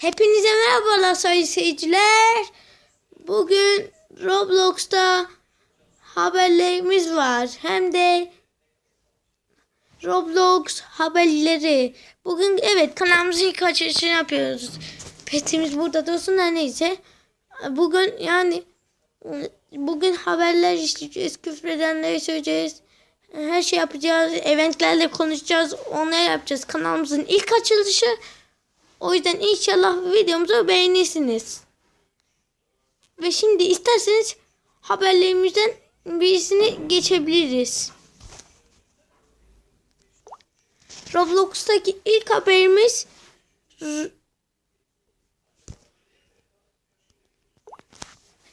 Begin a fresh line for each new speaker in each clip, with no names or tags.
Hepinize merhabalar sayın seyirciler. Bugün Roblox'ta haberlerimiz var. Hem de Roblox haberleri. Bugün evet kanalımızın ilk açılışını yapıyoruz. Petimiz burada dursun da neyse. Bugün yani bugün haberler işleyeceğiz. Küfredenleri söyleyeceğiz. Her şey yapacağız. Eventlerle konuşacağız. Onları yapacağız. Kanalımızın ilk açılışı. O yüzden inşallah videomuzu beğenirsiniz. Ve şimdi isterseniz haberlerimizden birisini geçebiliriz. Roblox'taki ilk haberimiz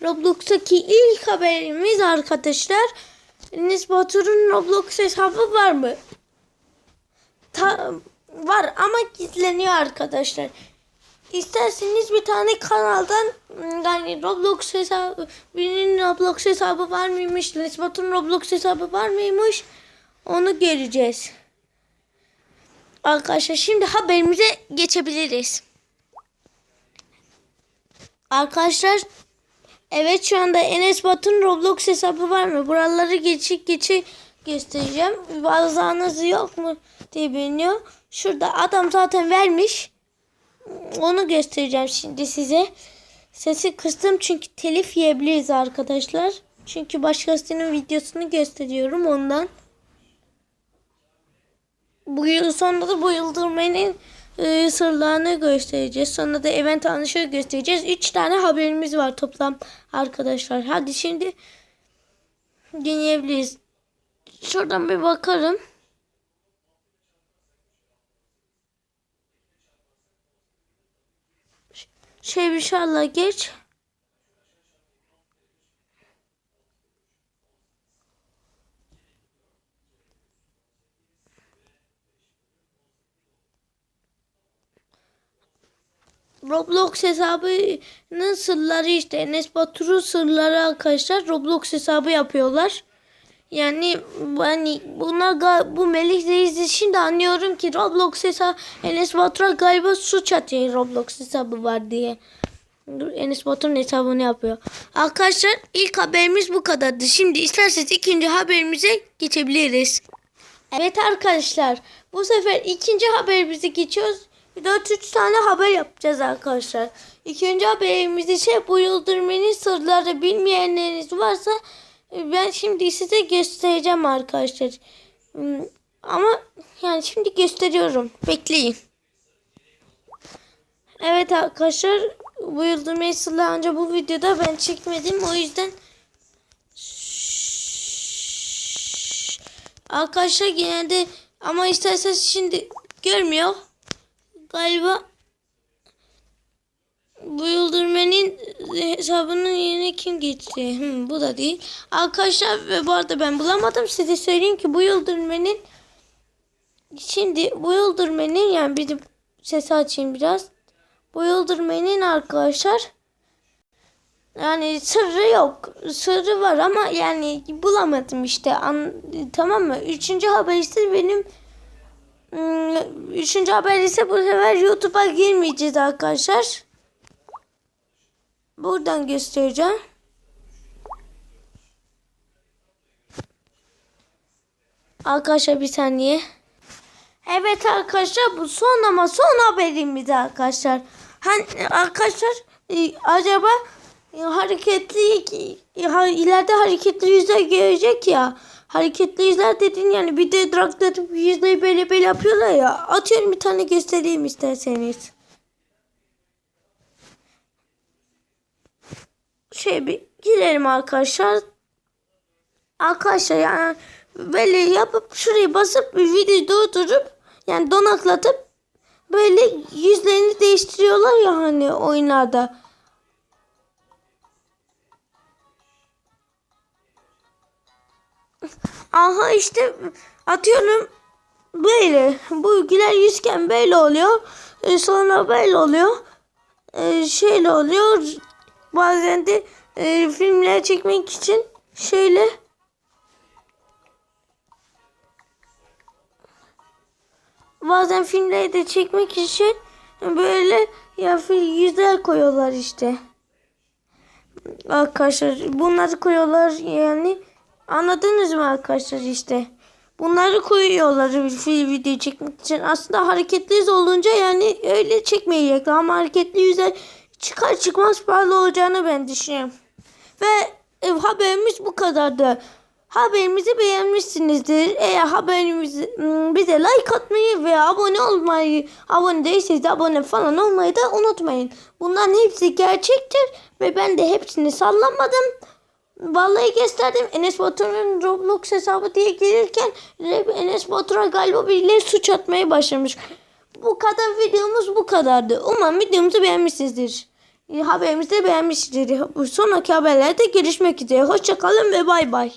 Roblox'taki ilk haberimiz arkadaşlar. Enes Batur'un Roblox hesabı var mı? Ta- var ama gizleniyor arkadaşlar. İsterseniz bir tane kanaldan yani Roblox hesabı birinin Roblox hesabı var mıymış? Batur'un Roblox hesabı var mıymış? Onu göreceğiz. Arkadaşlar şimdi haberimize geçebiliriz. Arkadaşlar evet şu anda Enes Batur'un Roblox hesabı var mı? Buraları geçik geçik göstereceğim. Bazılarınız yok mu diye biliniyor. Şurada adam zaten vermiş. Onu göstereceğim şimdi size. Sesi kıstım çünkü telif yiyebiliriz arkadaşlar. Çünkü başkasının videosunu gösteriyorum ondan. Bu yıl sonunda da bu yıldırmanın e, sırlarını göstereceğiz. Sonra da event anışı göstereceğiz. Üç tane haberimiz var toplam arkadaşlar. Hadi şimdi dinleyebiliriz. Şuradan bir bakalım. Şey inşallah geç. Roblox hesabının sırları işte Enes Batur'un sırları arkadaşlar Roblox hesabı yapıyorlar. Yani hani bunlar ga- bu Melih Reis şimdi anlıyorum ki Roblox hesabı Enes Batur'a galiba suç atıyor Roblox hesabı var diye. Enes Batur'un hesabını yapıyor. Arkadaşlar ilk haberimiz bu kadardı. Şimdi isterseniz ikinci haberimize geçebiliriz. Evet arkadaşlar bu sefer ikinci haberimize geçiyoruz. 4-3 tane haber yapacağız arkadaşlar. İkinci haberimiz ise bu yıldırmanın sırları bilmeyenleriniz varsa ben şimdi size göstereceğim arkadaşlar. Hmm, Ama yani şimdi gösteriyorum. Bekleyin. Evet arkadaşlar bu yıldırmayı sırları ancak bu videoda ben çekmedim. O yüzden Arkadaşlar genelde ama isterseniz şimdi görmüyor. Galiba bu yıldırmanın hesabının yerine kim geçti? Hmm, bu da değil. Arkadaşlar ve bu arada ben bulamadım. Size söyleyeyim ki bu yıldırmanın şimdi bu yıldırmanın yani bir de sesi açayım biraz. Bu yıldırmanın arkadaşlar yani sırrı yok. Sırrı var ama yani bulamadım işte. An, tamam mı? Üçüncü haber ise benim Hmm, Üçüncü haber ise bu sefer YouTube'a girmeyeceğiz arkadaşlar. Buradan göstereceğim. Arkadaşlar bir saniye. Evet arkadaşlar bu son ama son haberimiz arkadaşlar. Hani arkadaşlar e, acaba e, hareketli e, ileride hareketli yüzler gelecek ya. Hareketli yüzler dedin yani bir de drag atıp yüzleri böyle böyle yapıyorlar ya. Atıyorum bir tane göstereyim isterseniz. Şey bir girelim arkadaşlar. Arkadaşlar yani böyle yapıp şuraya basıp videoyu durdurup yani donaklatıp böyle yüzlerini değiştiriyorlar ya hani oyunlarda. Aha işte atıyorum böyle. Bu güler yüzken böyle oluyor. E, sonra böyle oluyor. E, şöyle oluyor. Bazen de e, filmler çekmek için şöyle bazen filmleri de çekmek için böyle ya yüzler koyuyorlar işte. Arkadaşlar bunları koyuyorlar yani anladınız mı arkadaşlar işte. Bunları koyuyorlar fil video çekmek için. Aslında hareketli olunca yani öyle çekmeyecekler ama hareketli yüzler çıkar çıkmaz pahalı olacağını ben düşünüyorum. Ve e, haberimiz bu kadardı. Haberimizi beğenmişsinizdir. Eğer haberimizi m, bize like atmayı ve abone olmayı, abone değilseniz de abone falan olmayı da unutmayın. Bunların hepsi gerçektir ve ben de hepsini sallamadım. Vallahi gösterdim. Enes Batur'un Roblox hesabı diye girirken Enes Batur'a galiba birileri suç atmaya başlamış. Bu kadar videomuz bu kadardı. Umarım videomuzu beğenmişsinizdir. Haberimizi de beğenmişsinizdir. Bu sonraki haberlerde görüşmek üzere. Hoşçakalın ve bay bay.